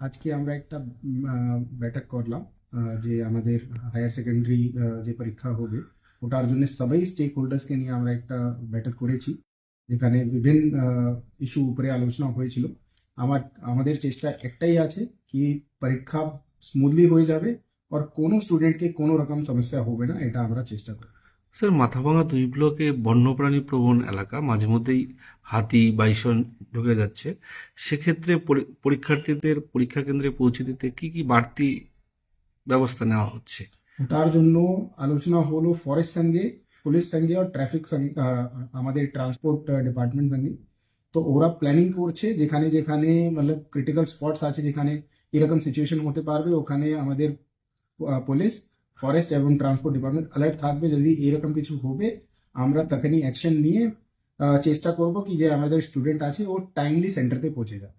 আজকে আমরা একটা বৈঠক করলাম যে আমাদের হায়ার সেকেন্ডারি যে পরীক্ষা হবে, ওটার জন্য সবাই স্টেক হোল্ডার্সকে নিয়ে আমরা একটা বৈঠক করেছি, যেখানে বিভিন্ন ইস্যু উপরে আলোচনা হয়েছিল। আমার, আমাদের চেষ্টা একটাই আছে কি পরীক্ষা স্মুথলি হয়ে যাবে, আর কোনো স্টুডেন্টকে কোনো রকম সমস্যা হবে না, এটা আমরা চেষ্টা করি স্যার, মাথাভাঙা দুই ব্লকে বন্যপ্রাণী প্রবণ এলাকা, মাঝে মধ্যেই হাতি, বাইসন ঢুকে যাচ্ছে। সেক্ষেত্রে পরীক্ষার্থীদের পরীক্ষা কেন্দ্রে পৌঁছে দিতে কি কি বাড়তি ব্যবস্থা নেওয়া হচ্ছে? তার জন্য আলোচনা হলো ফরেস্ট সঙ্গে পুলিশ সঙ্গে আর ট্রাফিক আমাদের ট্রান্সপোর্ট ডিপার্টমেন্ট সঙ্গে। তো ওরা প্ল্যানিং করছে যেখানে যেখানে মতলব ক্রিটিক্যাল স্পটস আছে যেখানে এরকম সিচুয়েশন হতে পারবে, ওখানে আমাদের পুলিশ ফরেস্ট এবং ট্রান্সপোর্ট ডিপার্টমেন্ট অ্যালার্ট থাকবে। যদি এরকম কিছু হবে, আমরা তখনই অ্যাকশন নিয়ে চেষ্টা করব কি যে আমাদের স্টুডেন্ট আছে, ও টাইমলি সেন্টারতে পৌঁছে যাবে